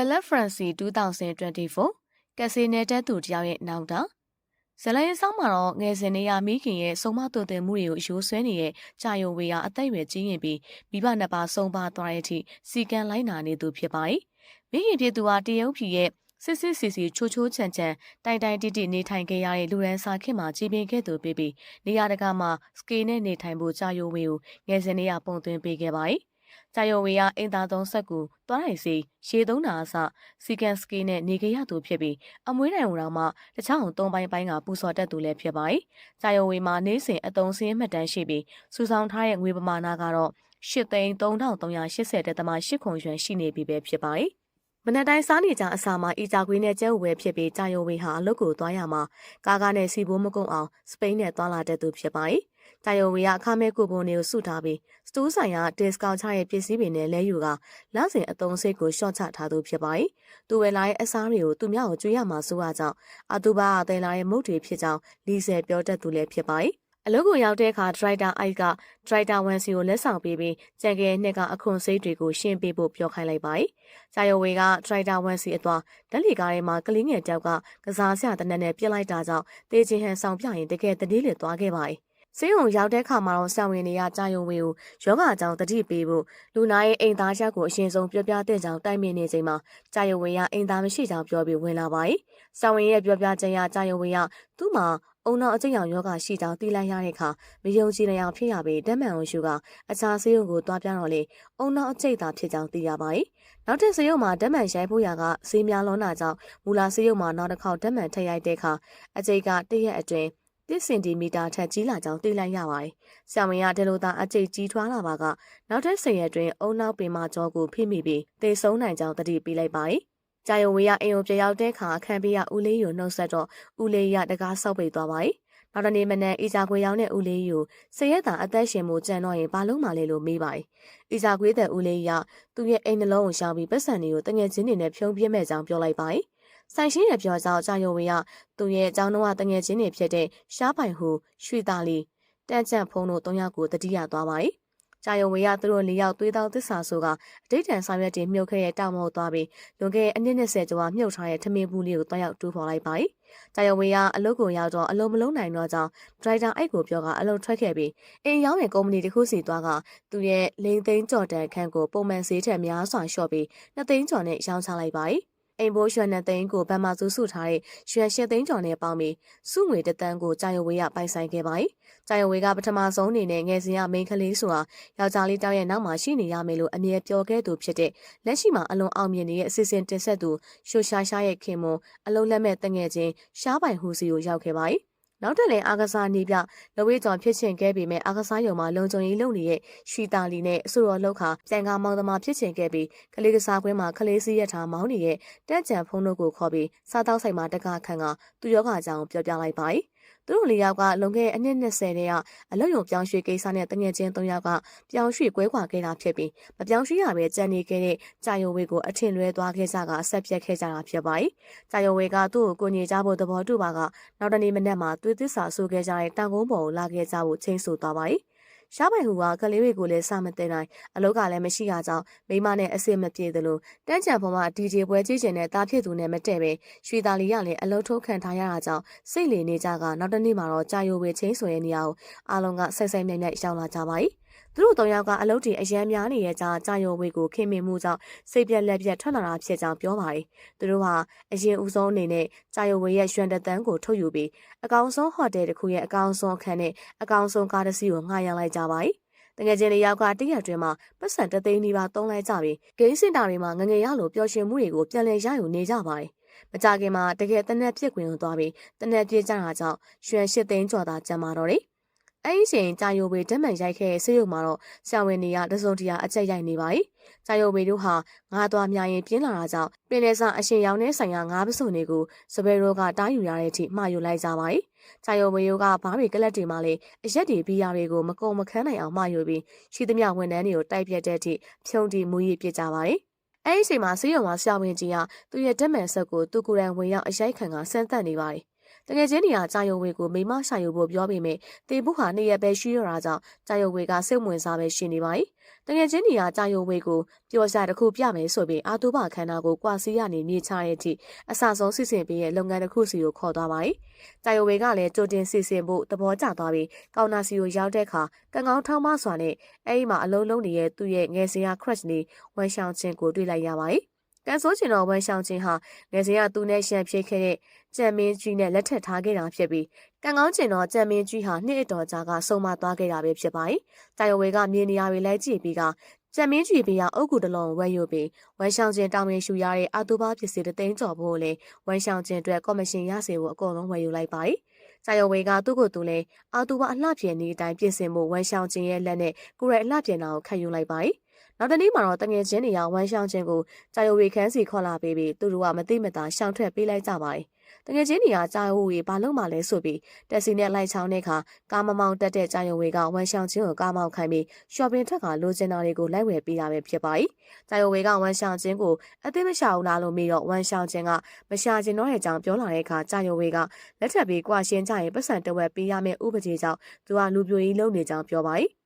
Celeb Francy 2024ကက်ဆေနယ်တက်သူတယောက်ရဲ့နောက်တာဇလိုင်းဆောင်မှာတော့ငယ်စဉ်နေရမိခင်ရဲ့ဆုံးမသွတ်တဲ့မှုတွေကိုအယိုးဆွဲနေတဲ့ကြာယုံဝေကအသက်အရွယ်ကြီးရင်ပြီးမိဘနှစ်ပါးဆုံးပါသွားတဲ့အထိစီကံလိုက်နာနေသူဖြစ်ပါတယ်။မိခင်ဖြစ်သူဟာတရုတ်ပြည်ရဲ့စစ်စစ်စီစီချိုးချိုးချန်ချန်တိုင်တိုင်တိတိနေထိုင်ခဲ့ရတဲ့လူရန်စာခင်မှာကြီးပင်ခဲ့သူပြီးပြီးနေရာတကာမှာစကေနဲ့နေထိုင်ဖို့ကြာယုံဝေကိုငယ်စဉ်နေရပုံသွင်းပေးခဲ့ပါတယ်။ ကြာယုံဝေကအင်တာသုံးဆက်ကူတွားနိုင်စီရေသုံးတာအစစီကန်စကီနဲ့နေကြရသူဖြစ်ပြီးအမွေးတိုင်ဝတော်မှာတခြားအောင်သုံးပိုင်းပိုင်းကပူစော်တက်သူလည်းဖြစ်ပါတယ်။ကြာယုံဝေမှာနေစဉ်အတုံးစင်းမှတ်တမ်းရှိပြီးစူဆောင်ထားတဲ့ငွေပမာဏကတော့၈သိန်း3380တက်သမ8ခုရွှန်ရှိနေပြီပဲဖြစ်ပါတယ်။မနက်တိုင်းစားနေကြအစာမှာအီဂျာကွေးနဲ့ကျဲဝဲဖြစ်ပြီးကြာယုံဝေဟာအလုပ်ကိုသွားရမှာကားကားနဲ့စီဘိုးမကုံအောင်စပိန်နဲ့သွားလာတဲ့သူဖြစ်ပါ တယ်။ကြာယုံဝေကအခမဲ့ကိုပုံတွေကိုစုထားပြီးစတိုးဆိုင်ကဒစ်ကောင့်ချရဲ့ပစ္စည်းတွေနဲ့လဲယူကလစဉ်အသုံးစိတ်ကိုရှော့ချထားသူဖြစ်ပါတယ်။သူဝယ်လာတဲ့အစားတွေကိုသူမြောက်ကိုကျွေးရမှာစိုးရကြောင်းအတူပါအသေးလာတဲ့မုတ်တွေဖြစ်ကြောင်းလီဆယ်ပြောတတ်သူလည်းဖြစ်ပါတယ်။အလုပ်ကိုရောက်တဲ့အခါဒရိုက်တာအိုက်ကဒရိုက်တာဝန်စီကိုလက်ဆောင်ပေးပြီးကြံကဲနှစ်ကအခွန်စိတ်တွေကိုရှင်းပေးဖို့ပြောခိုင်းလိုက်ပါတယ်။ဂျာယိုဝေကဒရိုက်တာဝန်စီအသွားဓာတ်လီကားထဲမှာကလေးငယ်တယောက်ကကစားဆရာတနက်နဲ့ပြစ်လိုက်တာကြောင့်တေးချင်းဟန်ဆောင်ပြရင်တကယ်တတိလေသွားခဲ့ပါတယ်။ ဆေးရုံရောက်တဲ့ခါမှာတော့ဆောင်းဝင်နေရကြာယုံဝေကိုယောဂအကြောင်းတတိပေးဖို့လူနာရဲ့အိမ်သားချက်ကိုအရင်ဆုံးပြောပြတဲ့ကြောင်တိုက်မြင်နေချိန်မှာကြာယုံဝေကအိမ်သားမရှိကြောင်ပြောပြီးဝင်လာပါတယ်။ဆောင်းဝင်ရဲ့ပြောပြချက်ရကြာယုံဝေကသူ့မှာအုံနောက်အကျိတ်ရောင်ယောဂရှိကြောင်းသိလိုက်ရတဲ့အခါမယုံကြည်နိုင်အောင်ဖြစ်ရပြီးဓာတ်မှန်အောင်ရှုကအခြားဆေးရုံကိုတွားပြတော့လေအုံနောက်အကျိတ်သာဖြစ်ကြောင်းသိရပါတယ်။နောက်ထပ်ဆေးရုံမှာဓာတ်မှန်ရိုက်ဖို့ရာကဆေးများလွန်တာကြောင့်မူလာဆေးရုံမှာနောက်တစ်ခေါက်ဓာတ်မှန်ထည့်ရိုက်တဲ့အခါအကျိတ်ကတရက်အတွင်း 1စင်တီမီတာထက်ကြီးလာကြောင်းသိလိုက်ရပါတယ်။ဆရာမရဒလိုသာအကျိတ်ကြီးထွားလာပါကနောက်ထပ်ဆယ်ရက်အတွင်းအုံနောက်ပင်မကြောကိုဖိမိပြီးသေဆုံးနိုင်ကြောင်းတတိပေးလိုက်ပါတယ်။ကြာယုံဝေရအိမ်ကိုပြရောက်တဲ့အခါအခန်းပေးရဦးလေးကိုနှုတ်ဆက်တော့ဦးလေးရတကားဆောက်ပိတ်သွားပါတယ်။နောက်တနေ့မနက်အီဂျာခွေရောက်တဲ့ဦးလေးကိုစရက်တာအသက်ရှင်မှုကြံတော့ရင်ဘာလို့မှလဲလို့မေးပါတယ်။အီဂျာခွေတဲ့ဦးလေးရသူ့ရဲ့အိမ်နှလုံးကိုရှောင်ပြီးပတ်စံတွေကိုတငယ်ချင်းတွေနဲ့ဖြုံးပြမဲ့ကြောင်းပြောလိုက်ပါတယ်။ ဆိုင်ရှိတဲ့ပြောကြောင့်ကြာယုံဝေရသူ့ရဲ့အကြောင်းတော့တငယ်ချင်းတွေဖြစ်တဲ့ရှားပိုင်ဟူရွှေသားလီတန့်ချန့်ဖုံးတို့၃ယောက်ကိုတတိယသွားပါတယ်။ကြာယုံဝေရသူတို့၄ယောက်သွေးတောင်းသစ္စာဆိုကအဋိဋ္ဌံဆောင်ရွက်တင်မြုပ်ခဲ့တဲ့တောင်မောသွားပြီးလွန်ခဲ့တဲ့အနည်း20ကျော်ကမြုပ်ထားတဲ့ထမင်းဘူးလေးကိုတွားရောက်တူးဖော်လိုက်ပါတယ်။ကြာယုံဝေကအလုပ်ကိုရောက်တော့အလုပ်မလုံးနိုင်တော့ကြောင်းဒရိုက်တာအိတ်ကိုပြောကအလုပ်ထွက်ခဲ့ပြီးအင်ရောင်းတဲ့ကုမ္ပဏီတစ်ခုစီသွားကသူ့ရဲ့လိန်သိန်းကြော်တန်ခန့်ကိုပုံမှန်ဈေးထက်များစွာလျှော့ပြီးနှစ်သိန်းကျော်နဲ့ရောင်းချလိုက်ပါတယ်။ အိမ်ဘိုးရွှေနှစ်သိန်းကိုဗမာစုစုထားတဲ့ရွှေရှစ်သိန်းကျော်နဲ့ပေါင်းပြီးစုငွေတစ်တန်းကိုကြာယဝေးကပိုင်ဆိုင်ခဲ့ပါတယ်။ကြာယဝေးကပထမဆုံးအနေနဲ့ငယ်စဉ်ကမိန်းကလေးဆိုတာယောက်ျားလေးတောက်ရဲ့နောက်မှာရှိနေရမယ်လို့အမြဲပြောခဲ့သူဖြစ်တဲ့လက်ရှိမှာအလွန်အောင်မြင်နေတဲ့အစီအစဉ်တင်ဆက်သူရှိုရှာရှာရဲ့ခင်မွန်အလုံးလက်မဲ့တငယ်ချင်းရှားပိုင်ဟူစီကိုရောက်ခဲ့ပါတယ်။ နောက်တက်လည်းအာကစားနေပြလဝေးကြောင်ဖြစ်ချင်ခဲ့ပေမဲ့အာကစားရုံမှာလုံခြုံရေးလုပ်နေတဲ့ရွှီတာလီနဲ့အဆိုတော်လောက်ခါပြန်ကားမောင်သမားဖြစ်ချင်ခဲ့ပြီးကလေးကစားကွင်းမှာကလေးစီးရထားမောင်းနေတဲ့တက်ကြံဖုံးတို့ကိုခေါ်ပြီးစားတောက်ဆိုင်မှာတက္ကခန့်ကသူ့ယောဂအကြောင်းပြောပြလိုက်ပါတယ် သူတို့လေးယောက်ကလွန်ခဲ့အနှစ်20တည်းကအလုတ်ရုံပြောင်းရွှေ့ကိစ္စနဲ့တငယ်ချင်း၃ယောက်ကပြောင်းရွှေ့ကွဲကွာခဲ့တာဖြစ်ပြီးမပြောင်းရွှေ့ရပဲကြံနေခဲ့တဲ့ကြာယုံဝေကိုအထင်လွဲသွားခဲ့ကြကအဆက်ပြတ်ခဲ့ကြတာဖြစ်ပါတယ်။ကြာယုံဝေကသူ့ကိုကိုညေကြဖို့သဘောတူပါကနောက်တနေ့မနက်မှာသွေးသစ္စာဆိုခဲ့ကြတဲ့တောင်ကုန်းပေါ်ကိုလာခဲ့ကြဖို့ချိန်ဆသွားပါတယ်။ ရှားပိုင်ဟူကကလေးတွေကိုလည်းစမသိနိုင်အလောက်ကလည်းမရှိရကြောင်းမိမနဲ့အစ်မပြေသလိုတန်းကြံပေါ်မှာ DJ ပွဲကြည့်ကျင်တဲ့တာဖြစ်သူနဲ့မတည့်ပဲရွှေသားလီကလည်းအလောထုတ်ခံထားရတာကြောင့်စိတ်လေနေကြကနောက်တနေ့မှာတော့ကြာယိုဝေချင်းဆိုရဲ့နေရာကိုအားလုံးကစိတ်စိတ်မြိုက်မြိုက်ရောက်လာကြပါ යි သူတို့သုံးယောက်ကအလုပ်တွေအရန်များနေရဲ့ကြားကြာယုံဝေကိုခင်မင်မှုကြောင့်စိတ်ပြက်လက်ပြက်ထွက်လာတာဖြစ်ကြောင်းပြောပါတယ်။သူတို့ဟာအရင်ဦးဆုံးအနေနဲ့ကြာယုံဝေရဲ့ရွှန်တသန်းကိုထုတ်ယူပြီးအကောင်ဆုံးဟိုတယ်တစ်ခုရဲ့အကောင်ဆုံးအခန်းနဲ့အကောင်ဆုံးကားတစ်စီးကိုငှားရမ်းလိုက်ကြပါတယ်။တကယ်ချင်းလေးယောက်ကတရက်အတွင်းမှာပတ်စံတသိန်းနီးပါးသုံးလိုက်ကြပြီးဂိမ်းစင်တာတွေမှာငငယ်ရလို့ပျော်ရွှင်မှုတွေကိုပြန်လည်ရယူနေကြပါတယ်။မကြခင်မှာတကယ်တနက်ပြစ်ခွင်ကိုသွားပြီးတနက်ပြစ်ကြတာကြောင့်ရွှန်ရှစ်သိန်းကျော်သာကျန်ပါတော့တယ် အဲ့ဒီချိန်ကြာယိုဘေဓာတ်မှန်ရိုက်ခဲ့တဲ့ဆေးရုံမှာတော့ဆရာဝန်တွေကတစုံတရာအကျက်ရိုက်နေပါ යි ။ကြာယိုဘေတို့ဟာငါးသွားများရင်ပြင်းလာတာကြောင့်ပင်လယ်စာအရှင်ရောင်းတဲ့ဆိုင်ကငါးပစုံတွေကိုစပယ်ရိုကတားယူရတဲ့အထိမှားယူလိုက်ကြပါ යි ။ကြာယိုဘေတို့ကဘားတွေကလပ်တွေမှလည်းအရက်တွေဘီယာတွေကိုမကုံမခန်းနိုင်အောင်မှားယူပြီးရှိသမျှဝန်ထမ်းတွေကိုတိုက်ပြက်တဲ့အထိဖြုံတီမူရည်ပစ်ကြပါ යි ။အဲ့ဒီချိန်မှာဆေးရုံမှာဆရာဝန်ကြီးကသူ့ရဲ့ဓာတ်မှန်ဆက်ကိုသူကိုယ်တိုင်ဝင်ရောက်အရိုက်ခံကဆန်းသက်နေပါတယ် တကယ်ချင်းနေရာကြာယုံဝေကိုမိမရှာယူဖို့ပြောပေမဲ့တေဘူးဟာနှစ်ရက်ပဲရှိရတာကြောင့်ကြာယုံဝေကစိတ်ဝင်စားပဲရှိနေပါ යි တကယ်ချင်းနေရာကြာယုံဝေကိုပျော်စားတစ်ခုပြမယ်ဆိုပြီးအာတူဘခန္ဓာကိုကွာစီရနေမြေချတဲ့အထိအဆဆုံးစစ်စင်ပေးရဲ့လုပ်ငန်းတစ်ခုစီကိုခေါ်သွားပါ යි ကြာယုံဝေကလည်းကြိုတင်စီစဉ်ဖို့သဘောကျသွားပြီးကောင်နာစီကိုရောက်တဲ့အခါကံကောင်းထောင်းမစွာနဲ့အဲဒီမှာအလုံးလုံးနေတဲ့သူ့ရဲ့ငယ်စဉ်က crush နေဝမ်ရှောင်းချင်းကိုတွေ့လိုက်ရပါ යි ကန်ဆိုးချင်တော်ပွဲရှောင်ခြင်းဟာငယ်စဉ်ကသူနဲ့ရှန်ဖြစ်ခဲ့တဲ့ကြံမင်းကြီးနဲ့လက်ထပ်ထားခဲ့တာဖြစ်ပြီးကံကောင်းချင်တော်ကြံမင်းကြီးဟာနှစ်အတော်ကြာကဆုံမသွားခဲ့တာပဲဖြစ်ပါတယ်။တာယဝေကမြေနေရာတွေလိုက်ကြည့်ပြီးကကြံမင်းကြီးဘေးကအုတ်ကူတလုံးဝယ်ယူပြီးဝမ်ရှောင်ချင်းတောင်ရင်ရှူရတဲ့အတူပါပစ္စည်းတသိန်းကျော်ဖို့လဲဝမ်ရှောင်ချင်းအတွက်ကော်မရှင်ရစေဖို့အကုန်လုံးဝယ်ယူလိုက်ပါတယ်။ကြာယဝေကသူ့ကိုယ်သူလဲအာတူဘအလှပြင်နေတဲ့အတိုင်းပြင်ဆင်မှုဝမ်းရှောင်းခြင်းရဲ့လက်နဲ့ကိုရဲအလှပြင်တာကိုခံယူလိုက်ပါတယ်။ နောက်တနေ့မှာတော့တငယ်ချင်းတွေကဝမ်းရှောင်းခြင်းကိုကြာယဝေခန်းစီခေါ်လာပေးပြီးသူတို့ကမသိမသာရှောင်ထွက်ပေးလိုက်ကြပါတယ်။တငယ်ချင်းတွေကကြာယဝေဘာလို့မှလဲဆိုပြီးတက်စီနဲ့လိုက်ချောင်းတဲ့အခါကားမမောင်းတက်တဲ့ကြာယဝေကဝမ်းရှောင်းခြင်းကိုကားမောင်းခိုင်းပြီးရှော့ပင်ထွက်ကလိုချင်တာတွေကိုလိုက်ဝယ်ပေးတာပဲဖြစ်ပါတယ်။ကြာယဝေကဝမ်းရှောင်းခြင်းကိုအသိမရှောင်လားလို့မေးတော့ဝမ်းရှောင်းခြင်းကမရှာခြင်းတော့တဲ့အကြောင်းပြောလာတဲ့အခါကြာယဝေကလက်ထပ်ပြီးကွာရှင်းကြရင်ပတ်စံတဝက်ပေးရမယ့်ဥပဒေကြောင့်သူကလူပြိုကြီးလုံနေကြောင်းပြောပါတယ်။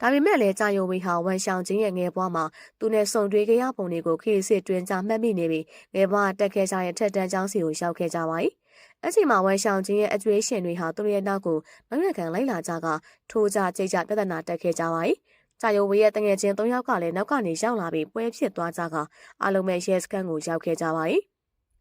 ဒါပေမဲ့လည်းကြာယုံဝေဟာဝန်ဆောင်ခြင်းရဲ့ငယ်ဘွားမှာသူနဲ့ဆုံတွေ့ခဲ့ရပုံတွေကိုခေတ်စစ်တွင်ကြမှတ်မိနေပြီးငယ်ဘွားတက်ခဲ့ကြတဲ့ထက်တန်းကျောင်းစီကိုရောက်ခဲ့ကြပါ၏။အချိန်မှာဝန်ဆောင်ခြင်းရဲ့အကျွေးရှင်တွေဟာသူတို့ရဲ့နောက်ကိုမရက်ကန်လိုက်လာကြကထိုးကြကြိတ်ကြပြဿနာတက်ခဲ့ကြပါ၏။ကြာယုံဝေရဲ့တငယ်ချင်း၃ယောက်ကလည်းနောက်ကနေရောက်လာပြီးပွဲဖြစ်သွားကြကအလုံးမဲ့ရဲစခန်းကိုရောက်ခဲ့ကြပါ၏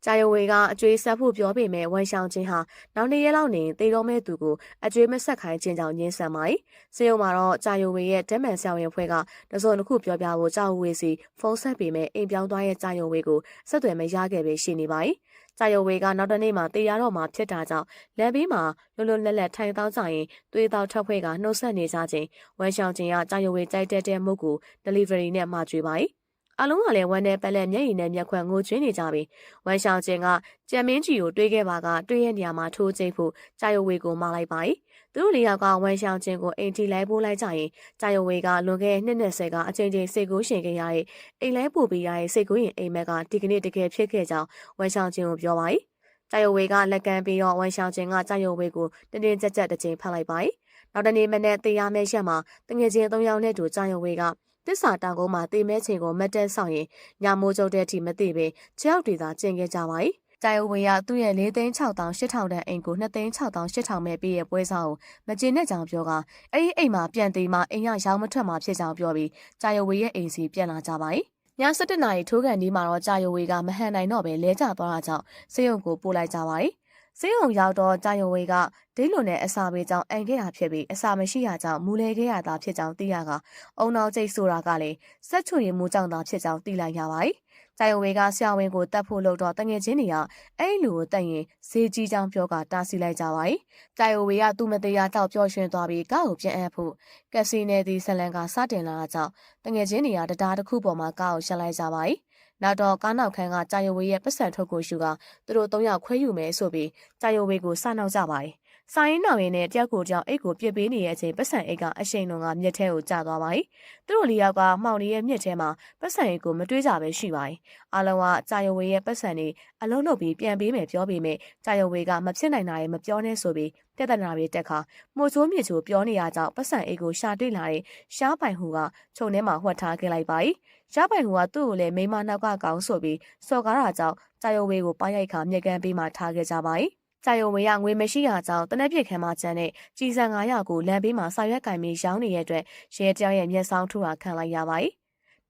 ကြာယဝေကအကျွေးဆက်ဖို့ပြောပေမဲ့ဝန်ဆောင်ခြင်းဟာနောက်နေ့ရက်လောက်နေတေတော်မဲ့သူကိုအကျွေးမဆက်ခိုင်းခြင်းကြောင့်ညှင်းဆန်ပါ၏စေယုံမှာတော့ကြာယဝေရဲ့ဓမန်ဆောင်ရင်ဖွဲ့ကတစုံတစ်ခုပြောပြဖို့ကြာယဝေစီဖုန်းဆက်ပေမဲ့အိမ်ပြောင်းသွားရဲ့ကြာယဝေကိုဆက်သွယ်မရခဲ့ပဲရှိနေပါ၏ကြာယဝေကနောက်တနေ့မှတေရတော်မှာဖြစ်တာကြောင့်လက်ဘေးမှာလွလွလပ်လပ်ထိုင်သောကြရင်သွေးသောထက်ဖွဲ့ကနှုတ်ဆက်နေကြခြင်းဝန်ဆောင်ခြင်းကကြာယဝေကြိုက်တဲ့တဲ့မုတ်ကို delivery နဲ့မှာကျွေးပါ၏ အလုံးကလည်းဝမ်းနဲ့ပက်လက်မျက်ရည်နဲ့မျက်ခွက်ငိုကျွင်းနေကြပြီ။ဝမ်ရှောင်ကျင်ကကြံမင်းကြီးကိုတွေးခဲ့ပါကတွေးရဲ့နေရာမှာထိုးကျိတ်ဖို့ကြာယဝေကိုမလိုက်ပါ။သူတို့လေးယောက်ကဝမ်ရှောင်ကျင်ကိုအိမ်ထိလိုက်ပို့လိုက်ကြရင်ကြာယဝေကလွန်ခဲ့တဲ့နှစ်20ကအချိန်ချင်းစိတ်ကူးရှင်ခဲ့ရတဲ့အိမ်လဲပို့ပြီးရတဲ့စိတ်ကူးရင်အိမ်မက်ကဒီကနေ့တကယ်ဖြစ်ခဲ့ကြောင်းဝမ်ရှောင်ကျင်ကိုပြောပါ၏။ကြာယဝေကလက်ကမ်းပြီးတော့ဝမ်ရှောင်ကျင်ကကြာယဝေကိုတင်းတင်းကြပ်ကြပ်တစ်ချိန်ဖတ်လိုက်ပါ၏။နောက်တနေ့မနေ့တရားမဲရက်မှာတငယ်ချင်း၃ယောက်နဲ့တူကြာယဝေက တစ္ဆာတောင်ကုန်းမှာတေမဲချိန်ကိုမတ်တန်းဆောင်ရင်ညမိုးကျုပ်တဲ့အထိမသိပဲခြေောက်တွေသာကျင်ခဲ့ကြပါ၏။တိုင်ဝေရသူ့ရဲ့၄သိန်း6000 8000တန်အိမ်ကို2သိန်း6000 8000ပဲပေးရပွဲစားကိုမကျေနပ်ကြောင်ပြောကအဲ့ဒီအိမ်မှာပြန်သေးမှအိမ်ရရောင်းမထွက်မှဖြစ်ကြောင်ပြောပြီးကြာယဝေရဲ့အိမ်စီပြန်လာကြပါ၏။ည7:00နာရီထိုးကန်ဒီမှာတော့ကြာယိုဝေကမဟန်နိုင်တော့ပဲလဲကျသွားတာကြောင့်စေယုံကိုပို့လိုက်ကြပါတယ်။ စေးုံရောက်တော့ကြာယဝေကဒိတ်လွန်နဲ့အစာပေးကြောင်းအန်ခဲ့တာဖြစ်ပြီးအစာမရှိရကြောင်းမူလဲခဲ့ရတာဖြစ်ကြောင်းသိရကအုံနောက်ကျိတ်ဆိုတာကလည်းစက်ချွေမှုကြောင့်သာဖြစ်ကြောင်းသိလိုက်ရပါတယ်။ကြာယဝေကဆရာဝန်ကိုတတ်ဖို့လို့တော့တငယ်ချင်းတွေကအဲ့လူကိုတက်ရင်ဈေးကြီးကြောင်းပြောကတားဆီးလိုက်ကြပါတယ်။ကြာယဝေကသူ့မတရားကြောက်ပျော်ရွှင်သွားပြီးကားကိုပြန်အပ်ဖို့ကက်စီနယ်ဒီဆလန်ကစတင်လာတာကြောင့်တငယ်ချင်းတွေကတရားတစ်ခုပေါ်မှာကားကိုရှက်လိုက်ကြပါတယ်။ နောက်တော့ကားနောက်ခန်းကကြာယဝေရဲ့ပတ်စံထုတ်ကိုရှုကသူတို့၃ယောက်ခွဲယူမယ်ဆိုပြီးကြာယဝေကိုစနောက်ကြပါတယ်။ စာရင်းနောက်ရင်းနဲ့တယောက်ကိုတယောက်အိတ်ကိုပြစ်ပေးနေတဲ့အချိန်ပတ်စံအိတ်ကအရှိန်လုံးကမြက်ထဲကိုကျသွားပါတယ်။သူတို့လေးယောက်ကမှောင်လေးရဲ့မြက်ထဲမှာပတ်စံအိတ်ကိုမတွေးကြပဲရှိပါတယ်။အားလုံးကကြာယဝေရဲ့ပတ်စံတွေအလုံးလုံးပြီးပြန်ပေးမယ်ပြောပေမဲ့ကြာယဝေကမဖြစ်နိုင်တာရဲ့မပြောနဲ့ဆိုပြီးပြဿနာတွေတက်ခါမှုချိုးမြေချိုးပြောနေရကြောင်းပတ်စံအိတ်ကိုရှာတွေ့လာတဲ့ရှားပိုင်ဟူကခြုံထဲမှာဟွက်ထားခဲ့လိုက်ပါတယ်။ရပိုင်ဟူကသူ့ကိုလည်းမိမနောက်ကကောင်းဆိုပြီးစော်ကားတာကြောင့်ကြာယုံဝေးကိုပါရိုက်ခါမြက်ကန်းပေးမှထားခဲ့ကြပါ၏ ကြာယုံဝေးကငွေမရှိရကြောင်းတနက်ပြစ်ခမ်းမှကျန်တဲ့ကြီးစံ900ကိုလမ်းဘေးမှာစာရွက်ကင်ပြီးရောင်းနေတဲ့အတွက်ရဲတယောက်ရဲ့မျက်စောင်းထူတာခံလိုက်ရပါ၏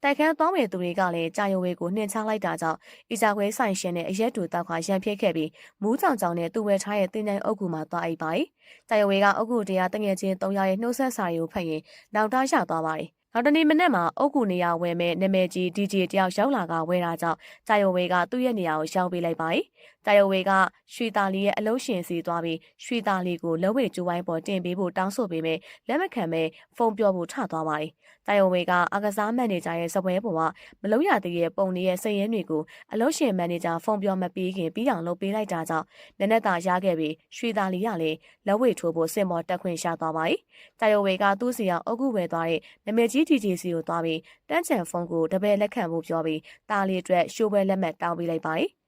တိုက်ခန်းသွားမဲ့သူတွေကလည်းကြာယုံဝေးကိုနှင်ချလိုက်တာကြောင့်အီဇာခွဲဆိုင်ရှင်နဲ့အရက်တူတောက်ကရန်ဖြစ်ခဲ့ပြီးမူးကြောင်ကြောင်နဲ့သူ့ဝဲထားရဲ့တင်းတိုင်းအုပ်ကူမှာသွားအိပ်ပါ၏ကြာယုံဝေးကအုပ်ကူတရားတငယ်ချင်း300ရဲ့နှုတ်ဆက်စာရီကိုဖတ်ရင်နောက်တားရသွားပါ၏နောက်တနေ့မနေ့မှာအုတ်ကူနေရာဝယ်မဲ့နာမည်ကြီး DJ တယောက်ရောက်လာကဝယ်တာကြောင့်ကြာယုံဝေကသူ့ရဲ့နေရာကိုရှောင်ပေးလိုက်ပါ၏ကြာယုံဝေကရွှေသားလီရဲ့အလုံးရှင်စီသွားပြီးရွှေသားလီကိုလက်ဝဲကျိုးဝိုင်းပေါ်တင်ပေးဖို့တောင်းဆိုပေမဲ့လက်မခံပဲဖုန်းပြောဖို့ထသွားပါ၏ကြာယုံဝေကအကစားမန်နေဂျာရဲ့စပွဲပေါ်မှာမလုံးရသေးတဲ့ပုံတွေရဲ့စည်ရင်းတွေကိုအလုံးရှင်မန်နေဂျာဖုန်းပြောမပေးခင်ပြီးအောင်လုပ်ပေးလိုက်တာကြောင့်နက်နက်သာရခဲ့ပြီးရွှေသားလီကလည်းလက်ဝဲထိုးဖို့စင်မော်တက်ခွင့်ရှာသွားပါ၏ကြာယုံဝေကသူ့စီအောင်အုတ်ကူဝယ်သွားတဲ့နာမည်ကြီး DJ စီကိုသွားပြီးတန်းချန်ဖုန်းကိုတပည့်လက်ခံဖို့ပြောပြီးတားလေးအတွက်ရှိုးပွဲလက်မှတ်တောင်းပေးလိုက်ပါ၏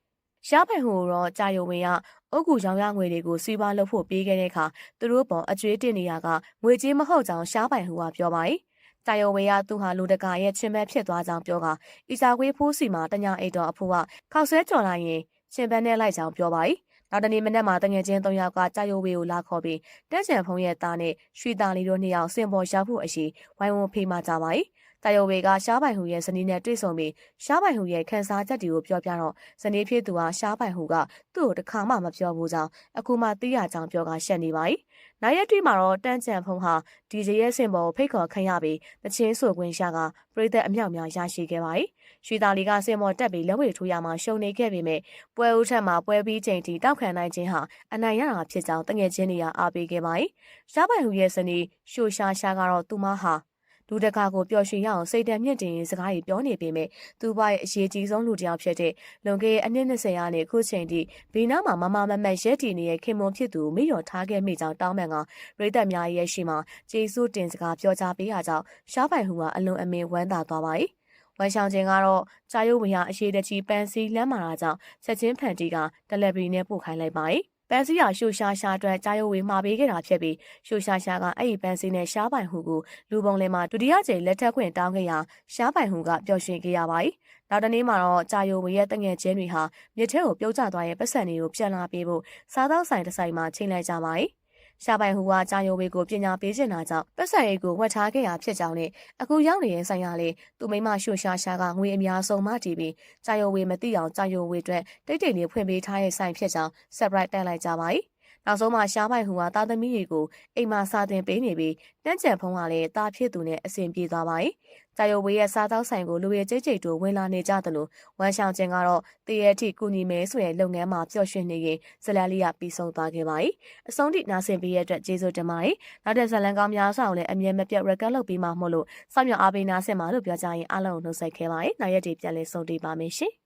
ရှားပိုင်ဟိုတော့ကြာယုံဝင်ကအုတ်ကူရောင်ရငွေတွေကိုစီးပွားလုပ်ဖို့ပေးခဲ့တဲ့အခါသူတို့ပေါ်အကျွေးတင်နေရကငွေကြေးမဟုတ်ကြောင်းရှားပိုင်ဟူကပြောပါတယ်။တာယိုဝေကသူဟာလူတကာရဲ့ချင်းဘက်ဖြစ်သွားကြောင်းပြောကအီစာခွေးဖိုးစီမှာတညာအိတ်တော်အဖိုးကခောက်ဆွဲကြော်လိုက်ရင်ချင်းဘက်နဲ့လိုက်ကြောင်းပြောပါတယ်။နောက်တနေ့မနက်မှာတငယ်ချင်း၃ယောက်ကကြာယိုဝေကိုလာခေါ်ပြီးတက်ချံဖုံးရဲ့သားနဲ့ရွှေသားလေးတို့နှစ်ယောက်စင်ပေါ်ရောက်ဖို့အရှိဝိုင်းဝန်းဖေးမှကြပါတယ်။ တာယိုဝေကရှားပိုင်ဟူရဲ့ဇနီးနဲ့တွေ့ဆုံပြီးရှားပိုင်ဟူရဲ့ခန်းစားချက်တွေကိုပြောပြတော့ဇနီးဖြစ်သူကရှားပိုင်ဟူကသူ့ကိုတစ်ခါမှမပြောဘူးကြောင်းအခုမှသိရကြောင်းပြောကရှက်နေပါတယ်။နိုင်ရက်တွေ့မှာတော့တန်းချံဖုံးဟာဒီဂျရဲ့စင်ပေါ်ကိုဖိတ်ခေါ်ခံရပြီးတချင်းဆိုခွင့်ရှာကပြည်သက်အမြောက်များရရှိခဲ့ပါတယ်။ရွှေသားလေးကစင်ပေါ်တက်ပြီးလက်ဝဲထိုးရမှာရှုံနေခဲ့ပေမဲ့ပွဲဦးထက်မှာပွဲပြီးချိန်ထိတောက်ခံနိုင်ခြင်းဟာအနိုင်ရတာဖြစ်ကြောင်းတငယ်ချင်းတွေကအားပေးခဲ့ပါတယ်။ရှားပိုင်ဟူရဲ့ဇနီးရှိုရှာရှာကတော့သူမဟာ လူတကာကိုပျော်ရွှင်ရအောင်စိတ်တမြင့်တင်ရင်စကားကြီးပြောနေပေမဲ့သူ့ဘရဲ့အရေးကြီးဆုံးလူတစ်ယောက်ဖြစ်တဲ့လွန်ခဲ့တဲ့အနှစ်20ရာနဲ့ခုချိန်ထိဘေးနားမှာမမမမတ်ရက်တည်နေတဲ့ခင်မွန်ဖြစ်သူမိရော်ထားခဲ့မိကြောင်းတောင်းပန်ကရိတ်သက်များရဲ့ရှိမှာကျေးဇူးတင်စကားပြောကြားပေးရကြောင်းရှားပိုင်ဟူကအလွန်အမင်းဝမ်းသာသွားပါတယ်။ဝန်ဆောင်ခြင်းကတော့ကြာရုပ်ဝင်ရအရှိတကြီးပန်းစည်းလမ်းမာတာကြောင့်ချက်ချင်းဖန်တီးကတယ်လီဗီနဲ့ပို့ခိုင်းလိုက်ပါတယ်။ ပန်းစီးရရှူရှာရှာအတွက်ကြာရုပ်ဝေမှာပေးခဲ့တာဖြစ်ပြီးရှူရှာရှာကအဲ့ဒီပန်းစီးနဲ့ရှားပိုင်ဟူကိုလူပုံလင်မှာဒုတိယကြိမ်လက်ထပ်ခွင့်တောင်းခဲ့ရာရှားပိုင်ဟူကပျော်ရွှင်ခဲ့ရပါတယ်။နောက်တနေ့မှာတော့ကြာရုပ်ဝေရဲ့တငယ်ချင်းတွေဟာမြစ်ထဲကိုပြုတ်ကျသွားတဲ့ပတ်စံတွေကိုပြန်လာပေးဖို့စားသောက်ဆိုင်တစ်ဆိုင်မှာချိန်လိုက်ကြပါတယ်။ ရှာပိုင်ဟူကကြာယိုဝေကိုပညာပေးချင်တာကြောင့်ပတ်စံရိတ်ကိုဝတ်ထားခဲ့ရဖြစ်ကြောင်းနဲ့အခုရောက်နေတဲ့ဆိုင်ရလေးသူမိမရှုရှာရှာကငွေအများဆုံးမှတည်ပြီးကြာယိုဝေမသိအောင်ကြာယိုဝေအတွက်တိတ်တိတ်လေးဖွင့်ပေးထားတဲ့ဆိုင်ဖြစ်ကြောင်း surprise တက်လိုက်ကြပါ යි နောက်ဆုံးမှရှားပိုင်ဟူကသားသမီးတွေကိုအိမ်မှာစာတင်ပေးနေပြီးတန်းကြံဖုံးကလည်းတာဖြစ်သူနဲ့အဆင်ပြေသွားပါရဲ့။ကြာရုပ်ဝေးရဲ့စားသောက်ဆိုင်ကိုလူရဲကျိတ်ကျိတ်တို့ဝင်လာနေကြသလိုဝမ်ရှောင်ချင်းကတော့တရေအထိကူညီမယ်ဆိုတဲ့လုပ်ငန်းမှာပျော်ရွှင်နေရင်ဇလန်လေးကပြီးဆုံးသွားခဲ့ပါရဲ့။အဆုံးထိနာဆင်ပေးရတဲ့ကျေးဇူးတင်ပါတယ်။နောက်တဲ့ဇလန်ကောင်းများစွာကိုလည်းအမြဲမပြတ် record လုပ်ပြီးမှမို့လို့စောင့်မျှော်အားပေးနာဆင်ပါလို့ပြောကြရင်အားလုံးနှုတ်ဆက်ခဲ့ပါရဲ့။နောက်ရက်တွေပြန်လည်ဆုံတွေ့ပါမယ်ရှင်။